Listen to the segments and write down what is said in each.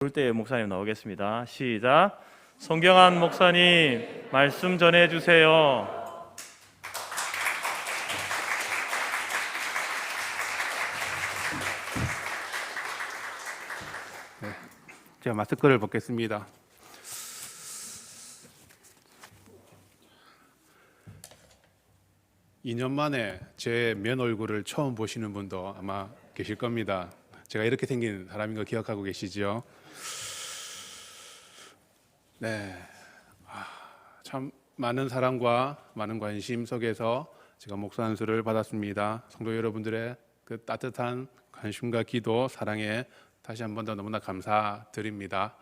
부를 때 목사님 나오겠습니다. 시작. 송경한 목사님 말씀 전해 주세요. 제가 마스크를 벗겠습니다. 이 년 만에 제맨 얼굴을 처음 보시는 분도 아마 계실 겁니다. 제가 이렇게 생긴 사람인 거 기억하고 계시죠? 네. 아, 참 많은 사랑과 많은 관심 속에서 제가 목사 한수를 받았습니다. 성도 여러분들의 그 따뜻한 관심과 기도, 사랑에 다시 한 번 더 너무나 감사드립니다.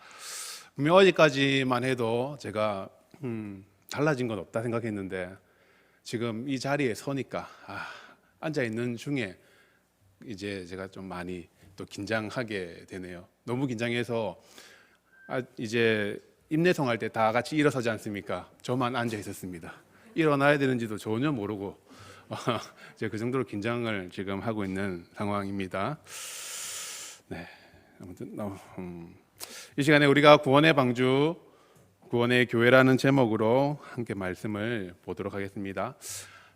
분명 어제까지만 해도 제가 음, 달라진 건 없다 생각했는데 지금 이 자리에 서니까 아, 앉아 있는 중에 이제 제가 좀 많이 또 긴장하게 되네요. 너무 긴장해서 아, 이제 임내성 할 때 다 같이 일어서지 않습니까? 저만 앉아 있었습니다. 일어나야 되는지도 전혀 모르고 이제 그 정도로 긴장을 지금 하고 있는 상황입니다. 네, 아무튼 어, 음, 이 시간에 우리가 구원의 방주, 구원의 교회라는 제목으로 함께 말씀을 보도록 하겠습니다.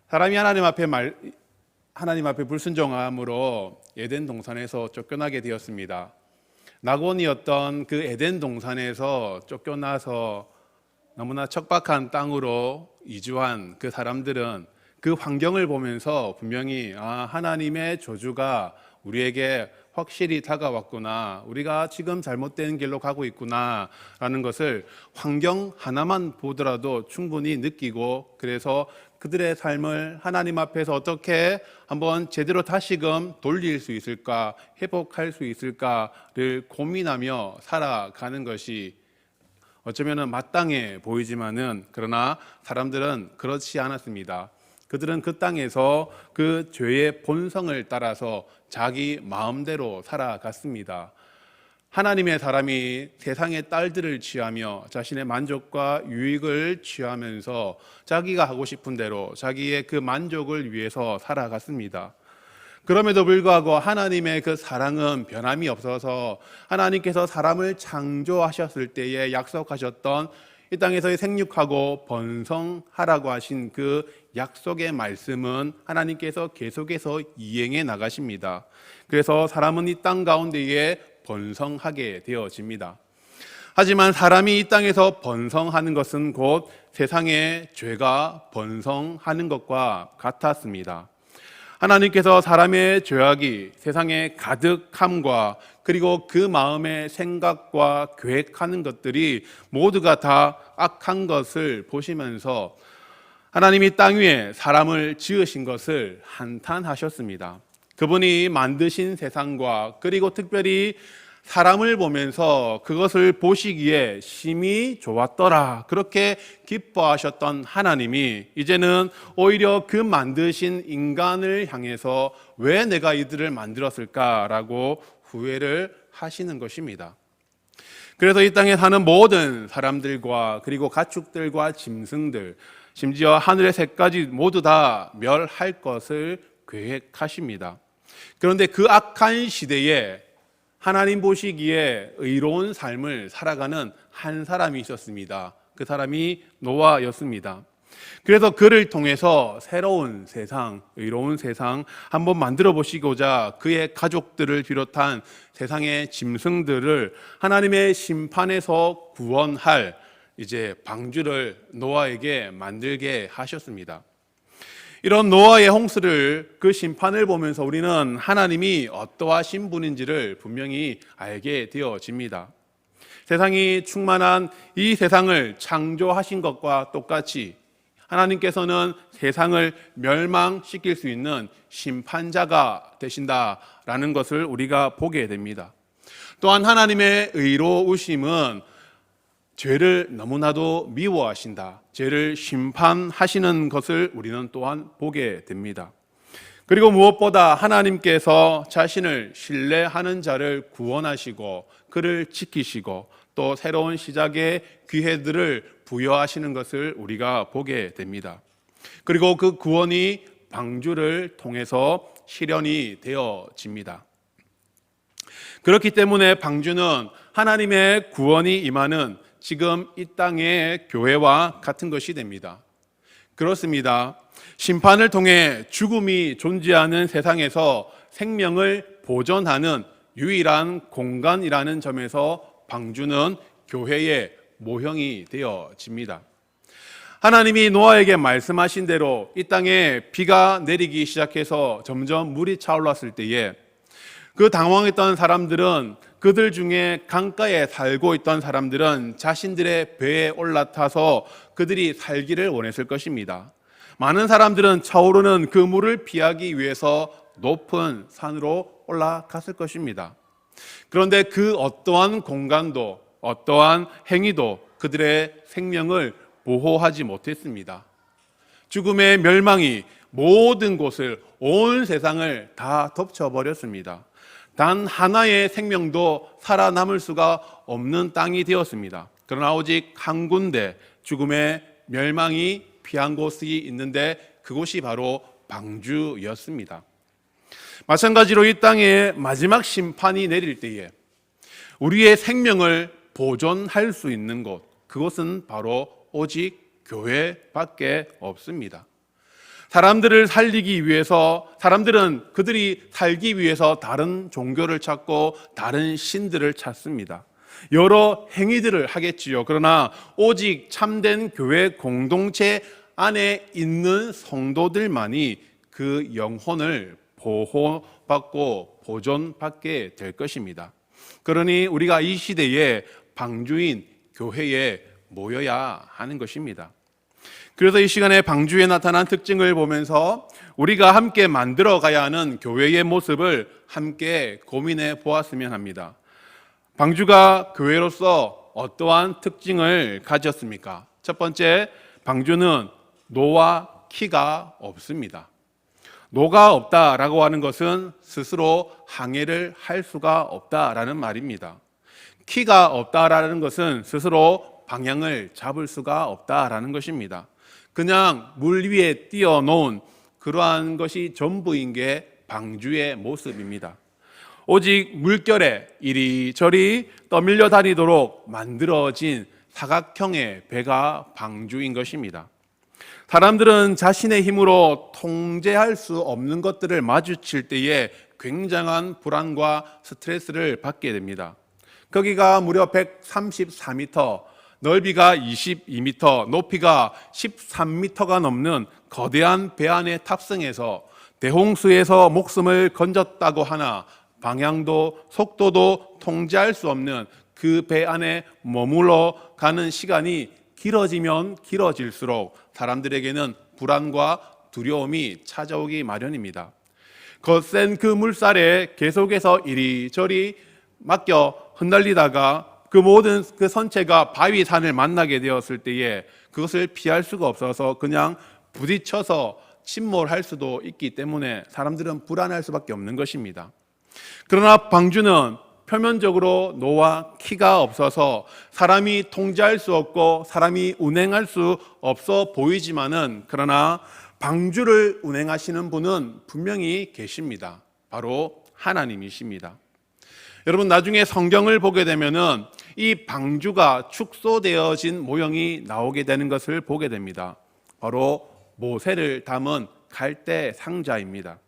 사람이 하나님 앞에 말, 하나님 앞에 불순종함으로 에덴 동산에서 쫓겨나게 되었습니다. 낙원이었던 그 에덴 동산에서 쫓겨나서 너무나 척박한 땅으로 이주한 그 사람들은 그 환경을 보면서 분명히 아, 하나님의 저주가 우리에게 확실히 다가왔구나. 우리가 지금 잘못된 길로 가고 있구나. 라는 것을 환경 하나만 보더라도 충분히 느끼고 그래서 그들의 삶을 하나님 앞에서 어떻게 한번 제대로 다시금 돌릴 수 있을까, 회복할 수 있을까를 고민하며 살아가는 것이 어쩌면 마땅해 보이지만은 그러나 사람들은 그렇지 않았습니다. 그들은 그 땅에서 그 죄의 본성을 따라서 자기 마음대로 살아갔습니다. 하나님의 사람이 세상의 딸들을 취하며 자신의 만족과 유익을 취하면서 자기가 하고 싶은 대로 자기의 그 만족을 위해서 살아갔습니다. 그럼에도 불구하고 하나님의 그 사랑은 변함이 없어서 하나님께서 사람을 창조하셨을 때에 약속하셨던 이 땅에서의 생육하고 번성하라고 하신 그 약속의 말씀은 하나님께서 계속해서 이행해 나가십니다. 그래서 사람은 이 땅 가운데에 번성하게 되어집니다. 하지만 사람이 이 땅에서 번성하는 것은 곧 세상의 죄가 번성하는 것과 같았습니다. 하나님께서 사람의 죄악이 세상에 가득함과 그리고 그 마음의 생각과 계획하는 것들이 모두가 다 악한 것을 보시면서 하나님이 땅 위에 사람을 지으신 것을 한탄하셨습니다. 그분이 만드신 세상과 그리고 특별히 사람을 보면서 그것을 보시기에 심히 좋았더라. 그렇게 기뻐하셨던 하나님이 이제는 오히려 그 만드신 인간을 향해서 왜 내가 이들을 만들었을까라고 후회를 하시는 것입니다. 그래서 이 땅에 사는 모든 사람들과 그리고 가축들과 짐승들, 심지어 하늘의 새까지 모두 다 멸할 것을 계획하십니다. 그런데 그 악한 시대에 하나님 보시기에 의로운 삶을 살아가는 한 사람이 있었습니다. 그 사람이 노아였습니다. 그래서 그를 통해서 새로운 세상, 의로운 세상 한번 만들어 보시고자 그의 가족들을 비롯한 세상의 짐승들을 하나님의 심판에서 구원할 이제 방주를 노아에게 만들게 하셨습니다. 이런 노아의 홍수를 그 심판을 보면서 우리는 하나님이 어떠하신 분인지를 분명히 알게 되어집니다. 세상이 충만한 이 세상을 창조하신 것과 똑같이 하나님께서는 세상을 멸망시킬 수 있는 심판자가 되신다라는 것을 우리가 보게 됩니다. 또한 하나님의 의로우심은 죄를 너무나도 미워하신다. 죄를 심판하시는 것을 우리는 또한 보게 됩니다. 그리고 무엇보다 하나님께서 자신을 신뢰하는 자를 구원하시고 그를 지키시고 또 새로운 시작의 기회들을 부여하시는 것을 우리가 보게 됩니다. 그리고 그 구원이 방주를 통해서 실현이 되어집니다. 그렇기 때문에 방주는 하나님의 구원이 임하는 지금 이 땅의 교회와 같은 것이 됩니다. 그렇습니다. 심판을 통해 죽음이 존재하는 세상에서 생명을 보존하는 유일한 공간이라는 점에서 방주는 교회의 모형이 되어집니다. 하나님이 노아에게 말씀하신 대로 이 땅에 비가 내리기 시작해서 점점 물이 차올랐을 때에 그 당황했던 사람들은 그들 중에 강가에 살고 있던 사람들은 자신들의 배에 올라타서 그들이 살기를 원했을 것입니다. 많은 사람들은 차오르는 그 물을 피하기 위해서 높은 산으로 올라갔을 것입니다. 그런데 그 어떠한 공간도 어떠한 행위도 그들의 생명을 보호하지 못했습니다. 죽음의 멸망이 모든 곳을 온 세상을 다 덮쳐버렸습니다. 단 하나의 생명도 살아남을 수가 없는 땅이 되었습니다. 그러나 오직 한 군데 죽음의 멸망이 피한 곳이 있는데 그곳이 바로 방주였습니다. 마찬가지로 이 땅에 마지막 심판이 내릴 때에 우리의 생명을 보존할 수 있는 곳, 그것은 바로 오직 교회밖에 없습니다. 사람들을 살리기 위해서 사람들은 그들이 살기 위해서 다른 종교를 찾고 다른 신들을 찾습니다. 여러 행위들을 하겠지요. 그러나 오직 참된 교회 공동체 안에 있는 성도들만이 그 영혼을 보호받고 보존받게 될 것입니다. 그러니 우리가 이 시대에 방주인 교회에 모여야 하는 것입니다. 그래서 이 시간에 방주에 나타난 특징을 보면서 우리가 함께 만들어 가야 하는 교회의 모습을 함께 고민해 보았으면 합니다. 방주가 교회로서 어떠한 특징을 가졌습니까? 첫 번째, 방주는 노와 키가 없습니다. 노가 없다라고 하는 것은 스스로 항해를 할 수가 없다라는 말입니다. 키가 없다라는 것은 스스로 방향을 잡을 수가 없다라는 것입니다. 그냥 물 위에 띄어놓은 그러한 것이 전부인 게 방주의 모습입니다. 오직 물결에 이리저리 떠밀려 다니도록 만들어진 사각형의 배가 방주인 것입니다. 사람들은 자신의 힘으로 통제할 수 없는 것들을 마주칠 때에 굉장한 불안과 스트레스를 받게 됩니다. 거기가 무려 134m, 넓이가 22m, 높이가 13m가 넘는 거대한 배 안에 탑승해서 대홍수에서 목숨을 건졌다고 하나 방향도 속도도 통제할 수 없는 그 배 안에 머물러 가는 시간이 길어지면 길어질수록 사람들에게는 불안과 두려움이 찾아오기 마련입니다. 거센 그 물살에 계속해서 이리저리 맡겨 흩날리다가 그 모든 그 선체가 바위 산을 만나게 되었을 때에 그것을 피할 수가 없어서 그냥 부딪혀서 침몰할 수도 있기 때문에 사람들은 불안할 수밖에 없는 것입니다. 그러나 방주는 표면적으로 노와 키가 없어서 사람이 통제할 수 없고 사람이 운행할 수 없어 보이지만은 그러나 방주를 운행하시는 분은 분명히 계십니다. 바로 하나님이십니다. 여러분 나중에 성경을 보게 되면은 이 방주가 축소되어진 모형이 나오게 되는 것을 보게 됩니다. 바로 모세를 담은 갈대 상자입니다.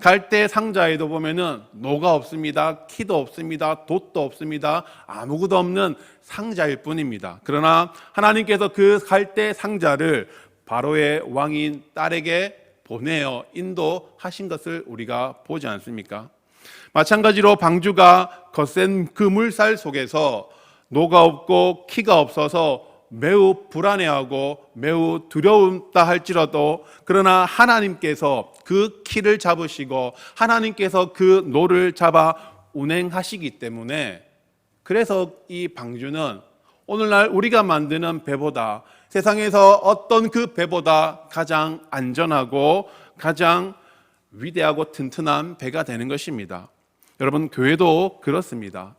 갈대 상자에도 보면은 노가 없습니다. 키도 없습니다. 돛도 없습니다. 아무것도 없는 상자일 뿐입니다. 그러나 하나님께서 그 갈대 상자를 바로의 왕인 딸에게 보내어 인도하신 것을 우리가 보지 않습니까? 마찬가지로 방주가 거센 그 물살 속에서 노가 없고 키가 없어서 매우 불안해하고 매우 두려움다 할지라도 그러나 하나님께서 그 키를 잡으시고 하나님께서 그 노를 잡아 운행하시기 때문에 그래서 이 방주는 오늘날 우리가 만드는 배보다 세상에서 어떤 그 배보다 가장 안전하고 가장 위대하고 튼튼한 배가 되는 것입니다. 여러분 교회도 그렇습니다.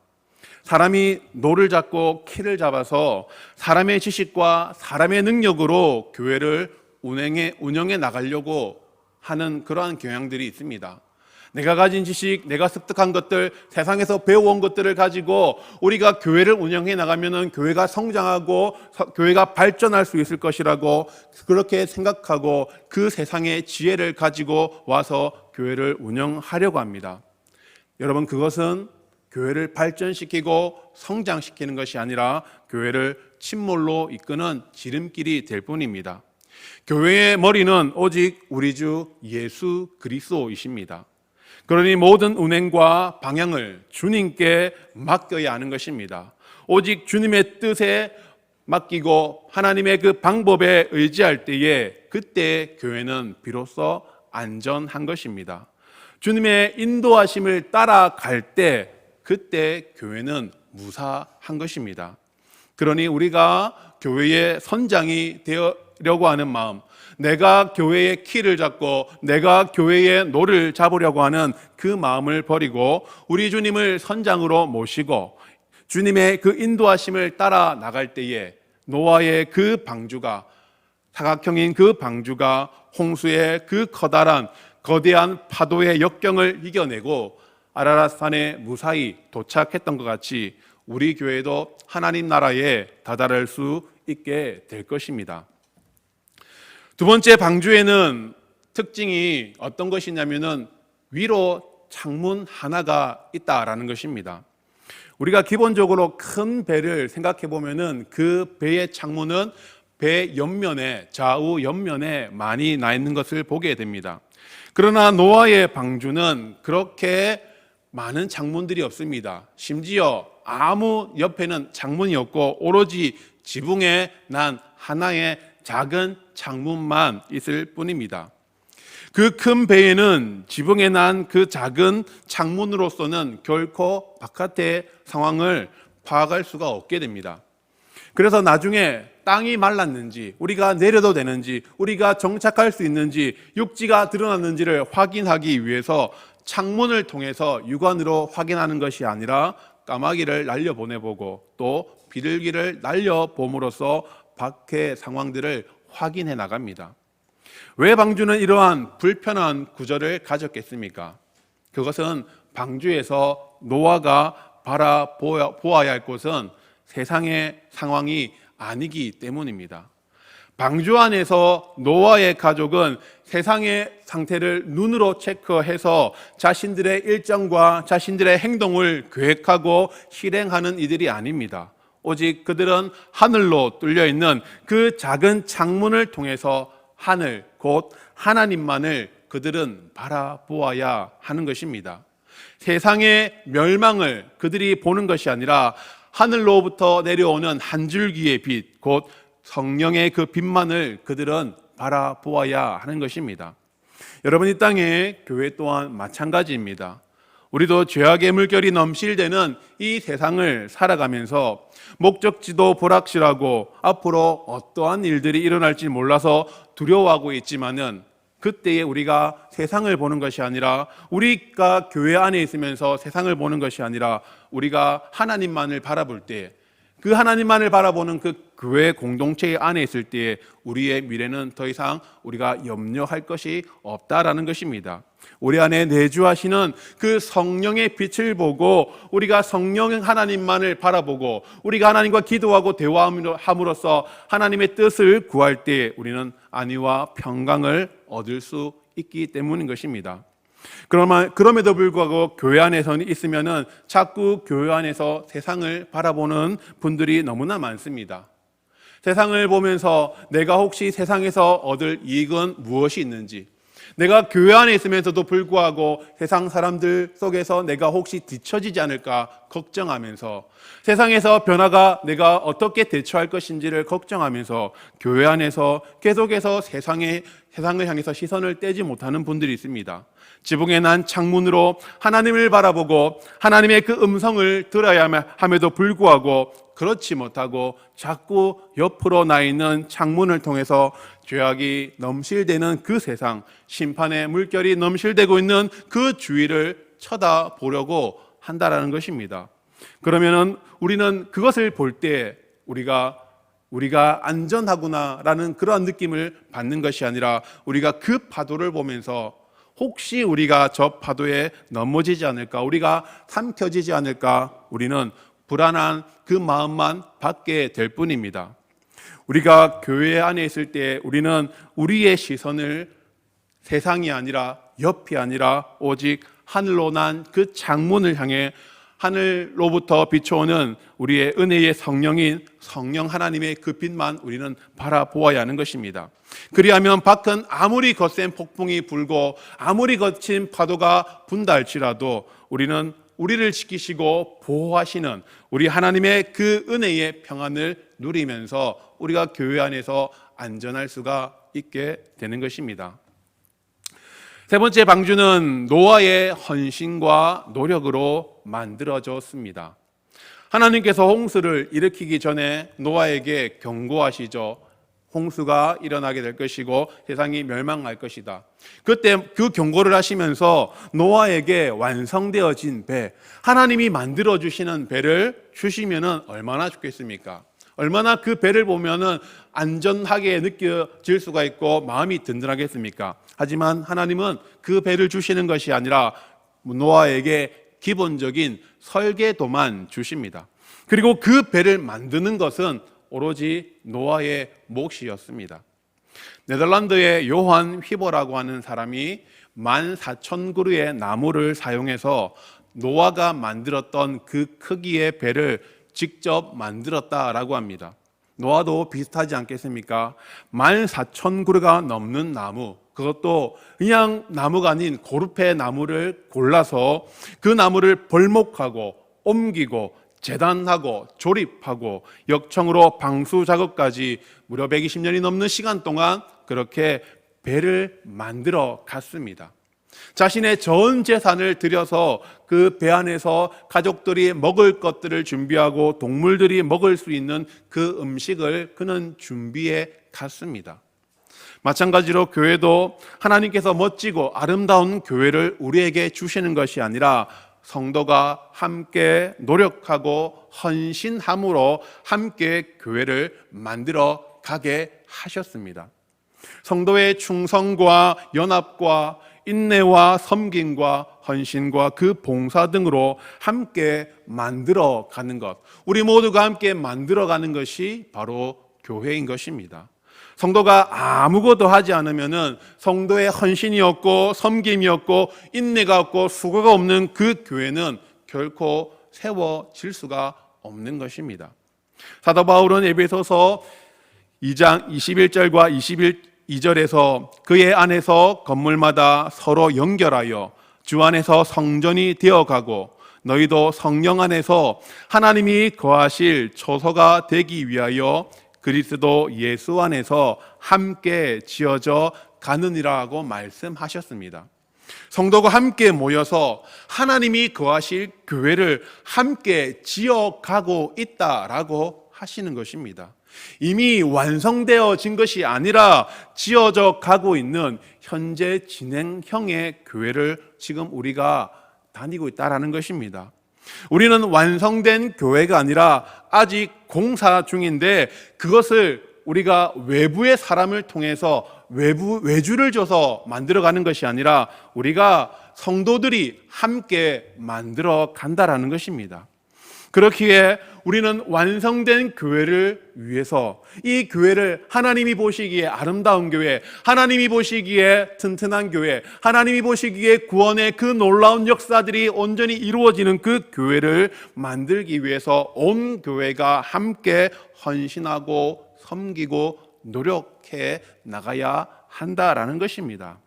사람이 노를 잡고 키를 잡아서 사람의 지식과 사람의 능력으로 교회를 운행해 운영해 나가려고 하는 그러한 경향들이 있습니다. 내가 가진 지식, 내가 습득한 것들, 세상에서 배워온 것들을 가지고 우리가 교회를 운영해 나가면은 교회가 성장하고 서- 교회가 발전할 수 있을 것이라고 그렇게 생각하고 그 세상의 지혜를 가지고 와서 교회를 운영하려고 합니다. 여러분 그것은 교회를 발전시키고 성장시키는 것이 아니라 교회를 침몰로 이끄는 지름길이 될 뿐입니다. 교회의 머리는 오직 우리 주 예수 그리스도이십니다. 그러니 모든 운행과 방향을 주님께 맡겨야 하는 것입니다. 오직 주님의 뜻에 맡기고 하나님의 그 방법에 의지할 때에 그때 교회는 비로소 안전한 것입니다. 주님의 인도하심을 따라갈 때 그때 교회는 무사한 것입니다. 그러니 우리가 교회의 선장이 되려고 하는 마음, 내가 교회의 키를 잡고 내가 교회의 노를 잡으려고 하는 그 마음을 버리고 우리 주님을 선장으로 모시고 주님의 그 인도하심을 따라 나갈 때에 노아의 그 방주가 사각형인 그 방주가 홍수의 그 커다란 거대한 파도의 역경을 이겨내고 아라라산에 무사히 도착했던 것 같이 우리 교회도 하나님 나라에 다다를 수 있게 될 것입니다. 두 번째 방주에는 특징이 어떤 것이냐면은 위로 창문 하나가 있다라는 것입니다. 우리가 기본적으로 큰 배를 생각해 보면은 그 배의 창문은 배 옆면에 좌우 옆면에 많이 나 있는 것을 보게 됩니다. 그러나 노아의 방주는 그렇게 많은 창문들이 없습니다. 심지어 아무 옆에는 창문이 없고 오로지 지붕에 난 하나의 작은 창문만 있을 뿐입니다. 그 큰 배에는 지붕에 난 그 작은 창문으로서는 결코 바깥의 상황을 파악할 수가 없게 됩니다. 그래서 나중에 땅이 말랐는지, 우리가 내려도 되는지, 우리가 정착할 수 있는지, 육지가 드러났는지를 확인하기 위해서 창문을 통해서 육안으로 확인하는 것이 아니라 까마귀를 날려 보내보고 또 비둘기를 날려 봄으로써 밖의 상황들을 확인해 나갑니다. 왜 방주는 이러한 불편한 구절을 가졌겠습니까? 그것은 방주에서 노아가 바라보아야 할 곳은 세상의 상황이 아니기 때문입니다. 방주 안에서 노아의 가족은 세상의 상태를 눈으로 체크해서 자신들의 일정과 자신들의 행동을 계획하고 실행하는 이들이 아닙니다. 오직 그들은 하늘로 뚫려 있는 그 작은 창문을 통해서 하늘, 곧 하나님만을 그들은 바라보아야 하는 것입니다. 세상의 멸망을 그들이 보는 것이 아니라 하늘로부터 내려오는 한 줄기의 빛, 곧 성령의 그 빛만을 그들은 바라보아야 하는 것입니다. 여러분 이 땅에 교회 또한 마찬가지입니다. 우리도 죄악의 물결이 넘실대는 이 세상을 살아가면서 목적지도 불확실하고 앞으로 어떠한 일들이 일어날지 몰라서 두려워하고 있지만은 그때에 우리가 세상을 보는 것이 아니라 우리가 교회 안에 있으면서 세상을 보는 것이 아니라 우리가 하나님만을 바라볼 때 그 하나님만을 바라보는 그 교회 공동체 안에 있을 때에 우리의 미래는 더 이상 우리가 염려할 것이 없다라는 것입니다. 우리 안에 내주하시는 그 성령의 빛을 보고 우리가 성령 하나님만을 바라보고 우리가 하나님과 기도하고 대화함으로써 하나님의 뜻을 구할 때 우리는 안위와 평강을 얻을 수 있기 때문인 것입니다. 그러면 그럼에도 불구하고 교회 안에서는 있으면은 자꾸 교회 안에서 세상을 바라보는 분들이 너무나 많습니다. 세상을 보면서 내가 혹시 세상에서 얻을 이익은 무엇이 있는지, 내가 교회 안에 있으면서도 불구하고 세상 사람들 속에서 내가 혹시 뒤처지지 않을까 걱정하면서 세상에서 변화가 내가 어떻게 대처할 것인지를 걱정하면서 교회 안에서 계속해서 세상에 세상을 향해서 시선을 떼지 못하는 분들이 있습니다. 지붕에 난 창문으로 하나님을 바라보고 하나님의 그 음성을 들어야 함에도 불구하고 그렇지 못하고 자꾸 옆으로 나 있는 창문을 통해서 죄악이 넘실대는 그 세상, 심판의 물결이 넘실대고 있는 그 주위를 쳐다보려고 한다라는 것입니다. 그러면은 우리는 그것을 볼 때 우리가 우리가 안전하구나라는 그러한 느낌을 받는 것이 아니라 우리가 그 파도를 보면서 혹시 우리가 저 파도에 넘어지지 않을까, 우리가 삼켜지지 않을까, 우리는 불안한 그 마음만 받게 될 뿐입니다. 우리가 교회 안에 있을 때 우리는 우리의 시선을 세상이 아니라 옆이 아니라 오직 하늘로 난그 창문을 향해 하늘로부터 비춰오는 우리의 은혜의 성령인 성령 하나님의 그 빛만 우리는 바라보아야 하는 것입니다. 그리하면 밖은 아무리 거센 폭풍이 불고 아무리 거친 파도가 분다 할지라도 우리는 우리를 지키시고 보호하시는 우리 하나님의 그 은혜의 평안을 누리면서 우리가 교회 안에서 안전할 수가 있게 되는 것입니다. 세 번째 방주는 노아의 헌신과 노력으로 만들어졌습니다. 하나님께서 홍수를 일으키기 전에 노아에게 경고하시죠. 홍수가 일어나게 될 것이고 세상이 멸망할 것이다. 그때 그 경고를 하시면서 노아에게 완성되어진 배, 하나님이 만들어 주시는 배를 주시면은 얼마나 좋겠습니까? 얼마나 그 배를 보면은 안전하게 느껴질 수가 있고 마음이 든든하겠습니까? 하지만 하나님은 그 배를 주시는 것이 아니라 노아에게 기본적인 설계도만 주십니다. 그리고 그 배를 만드는 것은 오로지 노아의 몫이었습니다. 네덜란드의 요한 휘버라고 하는 사람이 14,000 그루의 나무를 사용해서 노아가 만들었던 그 크기의 배를 직접 만들었다라고 합니다. 노아도 비슷하지 않겠습니까? 14,000그루가 넘는 나무, 그것도 그냥 나무가 아닌 고르페 나무를 골라서 그 나무를 벌목하고 옮기고 재단하고 조립하고 역청으로 방수 작업까지 무려 120년이 넘는 시간 동안 그렇게 배를 만들어 갔습니다. 자신의 전 재산을 들여서 그 배 안에서 가족들이 먹을 것들을 준비하고 동물들이 먹을 수 있는 그 음식을 그는 준비해 갔습니다. 마찬가지로 교회도 하나님께서 멋지고 아름다운 교회를 우리에게 주시는 것이 아니라 성도가 함께 노력하고 헌신함으로 함께 교회를 만들어 가게 하셨습니다. 성도의 충성과 연합과 인내와 섬김과 헌신과 그 봉사 등으로 함께 만들어 가는 것. 우리 모두가 함께 만들어 가는 것이 바로 교회인 것입니다. 성도가 아무것도 하지 않으면은 성도의 헌신이 없고 섬김이 없고 인내가 없고 수고가 없는 그 교회는 결코 세워질 수가 없는 것입니다. 사도 바울은 에베소서 2장 21절과 22절에서 그의 안에서 건물마다 서로 연결하여 주 안에서 성전이 되어가고 너희도 성령 안에서 하나님이 거하실 초소가 되기 위하여 그리스도 예수 안에서 함께 지어져 가느니라고 말씀하셨습니다. 성도가 함께 모여서 하나님이 거하실 교회를 함께 지어가고 있다라고 하시는 것입니다. 이미 완성되어진 것이 아니라 지어져 가고 있는 현재 진행형의 교회를 지금 우리가 다니고 있다라는 것입니다. 우리는 완성된 교회가 아니라 아직 공사 중인데 그것을 우리가 외부의 사람을 통해서 외부 외주를 줘서 만들어 가는 것이 아니라 우리가 성도들이 함께 만들어 간다라는 것입니다. 그렇기에 우리는 완성된 교회를 위해서 이 교회를 하나님이 보시기에 아름다운 교회, 하나님이 보시기에 튼튼한 교회, 하나님이 보시기에 구원의 그 놀라운 역사들이 온전히 이루어지는 그 교회를 만들기 위해서 온 교회가 함께 헌신하고 섬기고 노력해 나가야 한다라는 것입니다.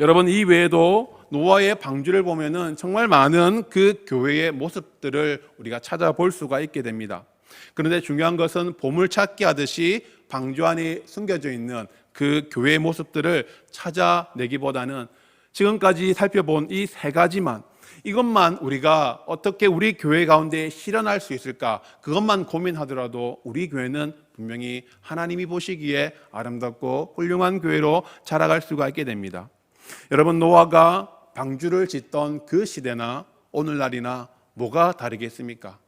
여러분 이 외에도 노아의 방주를 보면은 정말 많은 그 교회의 모습들을 우리가 찾아볼 수가 있게 됩니다. 그런데 중요한 것은 보물 찾기 하듯이 방주 안에 숨겨져 있는 그 교회의 모습들을 찾아내기보다는 지금까지 살펴본 이 세 가지만 이것만 우리가 어떻게 우리 교회 가운데 실현할 수 있을까 그것만 고민하더라도 우리 교회는 분명히 하나님이 보시기에 아름답고 훌륭한 교회로 자라갈 수가 있게 됩니다. 여러분 노아가 방주를 짓던 그 시대나 오늘날이나 뭐가 다르겠습니까?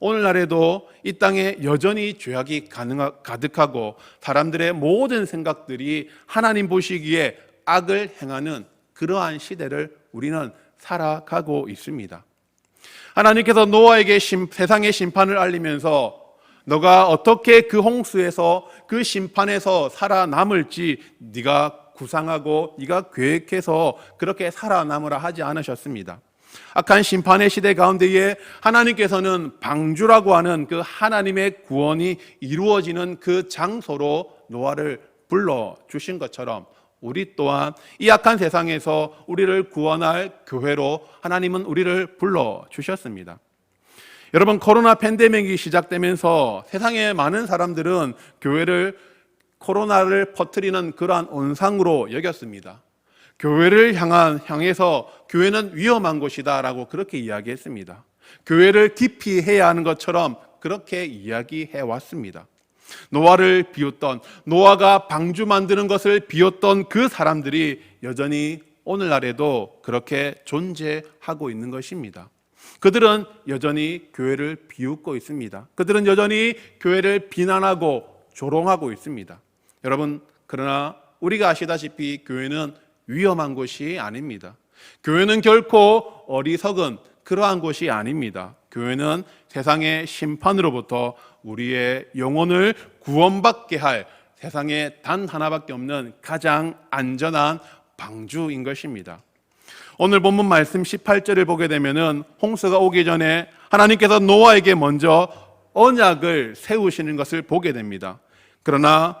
오늘날에도 이 땅에 여전히 죄악이 가득하고 사람들의 모든 생각들이 하나님 보시기에 악을 행하는 그러한 시대를 우리는 살아가고 있습니다. 하나님께서 노아에게 심- 세상의 심판을 알리면서 너가 어떻게 그 홍수에서 그 심판에서 살아남을지 네가 구상하고 네가 계획해서 그렇게 살아남으라 하지 않으셨습니다. 악한 심판의 시대 가운데에 하나님께서는 방주라고 하는 그 하나님의 구원이 이루어지는 그 장소로 노아를 불러 주신 것처럼 우리 또한 이 악한 세상에서 우리를 구원할 교회로 하나님은 우리를 불러 주셨습니다. 여러분 코로나 팬데믹이 시작되면서 세상의 많은 사람들은 교회를 코로나를 퍼뜨리는 그러한 온상으로 여겼습니다. 교회를 향한 향해서 교회는 위험한 곳이다라고 그렇게 이야기했습니다. 교회를 깊이 해야 하는 것처럼 그렇게 이야기해 왔습니다. 노아를 비웃던 노아가 방주 만드는 것을 비웃던 그 사람들이 여전히 오늘날에도 그렇게 존재하고 있는 것입니다. 그들은 여전히 교회를 비웃고 있습니다. 그들은 여전히 교회를 비난하고 조롱하고 있습니다. 여러분, 그러나 우리가 아시다시피 교회는 위험한 곳이 아닙니다. 교회는 결코 어리석은 그러한 곳이 아닙니다. 교회는 세상의 심판으로부터 우리의 영혼을 구원받게 할 세상에 단 하나밖에 없는 가장 안전한 방주인 것입니다. 오늘 본문 말씀 18절을 보게 되면은 홍수가 오기 전에 하나님께서 노아에게 먼저 언약을 세우시는 것을 보게 됩니다. 그러나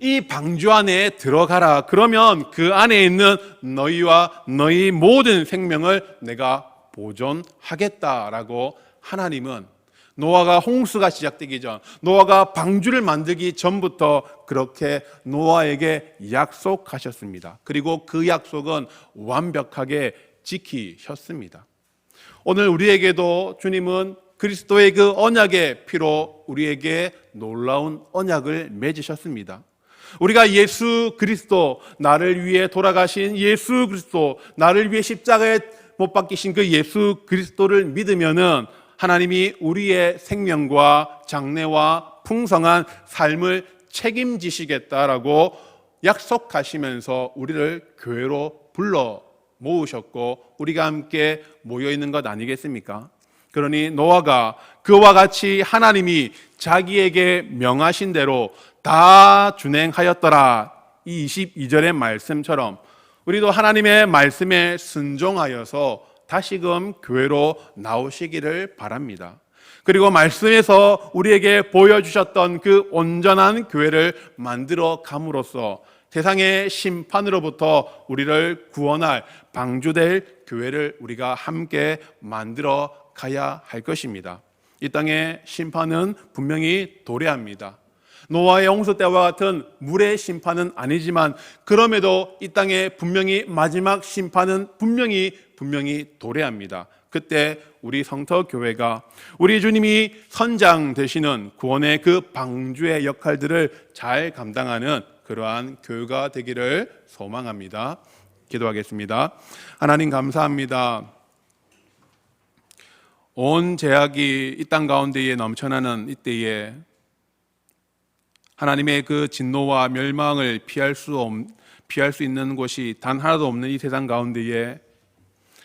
이 방주 안에 들어가라. 그러면 그 안에 있는 너희와 너희 모든 생명을 내가 보존하겠다라고 하나님은 노아가 홍수가 시작되기 전, 노아가 방주를 만들기 전부터 그렇게 노아에게 약속하셨습니다. 그리고 그 약속은 완벽하게 지키셨습니다. 오늘 우리에게도 주님은 그리스도의 그 언약의 피로 우리에게 놀라운 언약을 맺으셨습니다. 우리가 예수 그리스도 나를 위해 돌아가신 예수 그리스도 나를 위해 십자가에 못 박히신 그 예수 그리스도를 믿으면은 하나님이 우리의 생명과 장래와 풍성한 삶을 책임지시겠다라고 약속하시면서 우리를 교회로 불러 모으셨고 우리가 함께 모여 있는 것 아니겠습니까? 그러니 노아가 그와 같이 하나님이 자기에게 명하신 대로 다 준행하였더라. 이 22절의 말씀처럼 우리도 하나님의 말씀에 순종하여서 다시금 교회로 나오시기를 바랍니다. 그리고 말씀에서 우리에게 보여주셨던 그 온전한 교회를 만들어 감으로써 세상의 심판으로부터 우리를 구원할 방주될 교회를 우리가 함께 만들어 가야 할 것입니다. 이 땅의 심판은 분명히 도래합니다. 노아의 홍수 때와 같은 물의 심판은 아니지만 그럼에도 이 땅에 분명히 마지막 심판은 분명히 분명히 도래합니다. 그때 우리 성터 교회가 우리 주님이 선장 되시는 구원의 그 방주의 역할들을 잘 감당하는 그러한 교회가 되기를 소망합니다. 기도하겠습니다. 하나님 감사합니다. 온 제약이 이 땅 가운데에 넘쳐나는 이때에 하나님의 그 진노와 멸망을 피할 수 없, 피할 수 있는 곳이 단 하나도 없는 이 세상 가운데에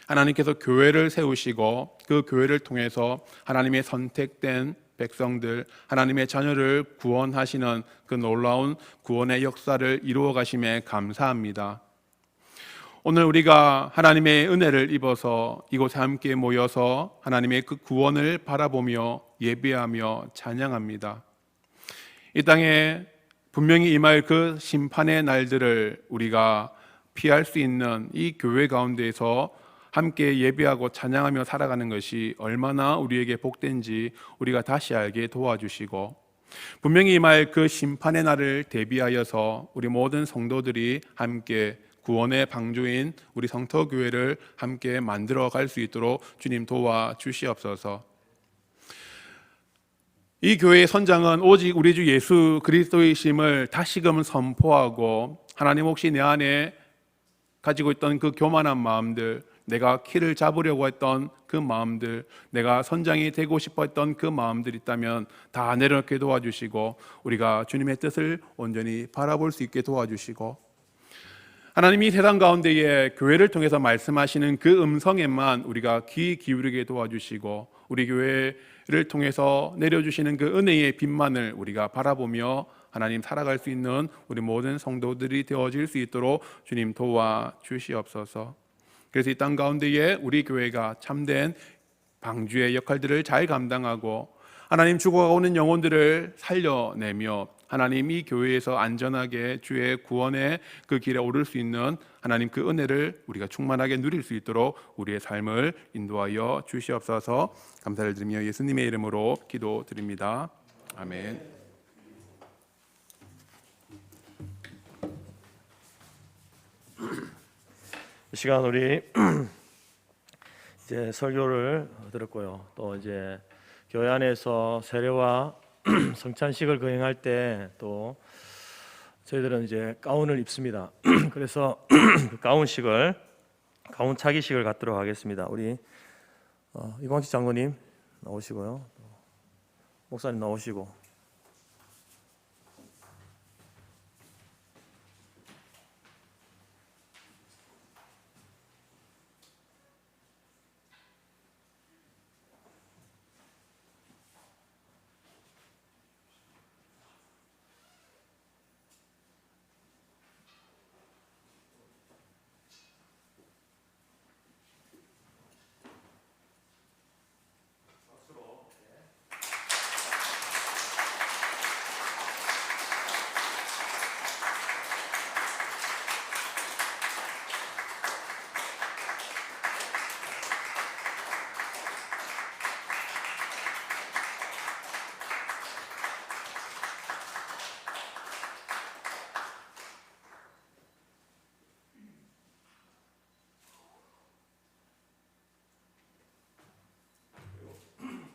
하나님께서 교회를 세우시고 그 교회를 통해서 하나님의 선택된 백성들, 하나님의 자녀를 구원하시는 그 놀라운 구원의 역사를 이루어 가심에 감사합니다. 오늘 우리가 하나님의 은혜를 입어서 이곳에 함께 모여서 하나님의 그 구원을 바라보며 예배하며 찬양합니다. 이 땅에 분명히 임할 그 심판의 날들을 우리가 피할 수 있는 이 교회 가운데에서 함께 예배하고 찬양하며 살아가는 것이 얼마나 우리에게 복된지 우리가 다시 알게 도와주시고 분명히 임할 그 심판의 날을 대비하여서 우리 모든 성도들이 함께 구원의 방주인 우리 성터교회를 함께 만들어 갈 수 있도록 주님 도와 주시옵소서. 이 교회의 선장은 오직 우리 주 예수 그리스도이심을 다시금 선포하고 하나님 혹시 내 안에 가지고 있던 그 교만한 마음들, 내가 키를 잡으려고 했던 그 마음들, 내가 선장이 되고 싶어 했던 그 마음들 있다면 다 내려놓게 도와주시고 우리가 주님의 뜻을 온전히 바라볼 수 있게 도와주시고 하나님이 세상 가운데에 교회를 통해서 말씀하시는 그 음성에만 우리가 귀 기울이게 도와주시고 우리 교회를 통해서 내려주시는 그 은혜의 빛만을 우리가 바라보며 하나님 살아갈 수 있는 우리 모든 성도들이 되어질 수 있도록 주님 도와 주시옵소서. 그래서 이 땅 가운데에 우리 교회가 참된 방주의 역할들을 잘 감당하고 하나님 죽어가오는 영혼들을 살려내며 하나님 이 교회에서 안전하게 주의 구원의 그 길에 오를 수 있는 하나님 그 은혜를 우리가 충만하게 누릴 수 있도록 우리의 삶을 인도하여 주시옵소서 감사를 드리며 예수님의 이름으로 기도드립니다. 아멘. 이 시간 우리 이제 설교를 들었고요. 또 이제 교회 안에서 세례와 성찬식을 거행할 때 또 저희들은 이제 가운을 입습니다. 그래서 그 가운식을 가운 차기식을 갖도록 하겠습니다. 우리 어, 이광식 장로님 나오시고요. 또 목사님 나오시고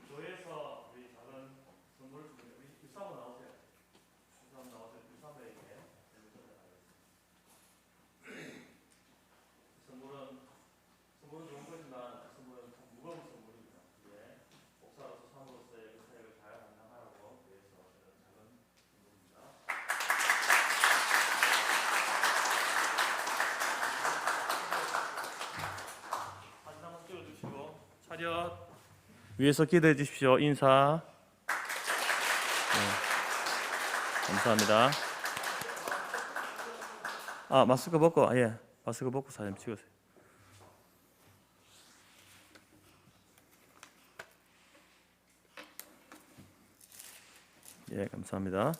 교회에서 우리 작은 선물을 주면 우리 유사모 나오세요. 유사모 나오세요. 유사모에게 선물은 선물은 좋은 거지만 그 선물은 참 무거운 선물입니다. 이게 목사로서 사모로서의 그 사역을 잘 감당하라고 위해서 저는 작은 선물입니다. 사진 한번 찍어주시고 차렷. 위에서 기도해 주십시오. 인사. 네. 감사합니다. 아 마스크 벗고 아, 예 마스크 벗고 사진 찍으세요. 예 감사합니다.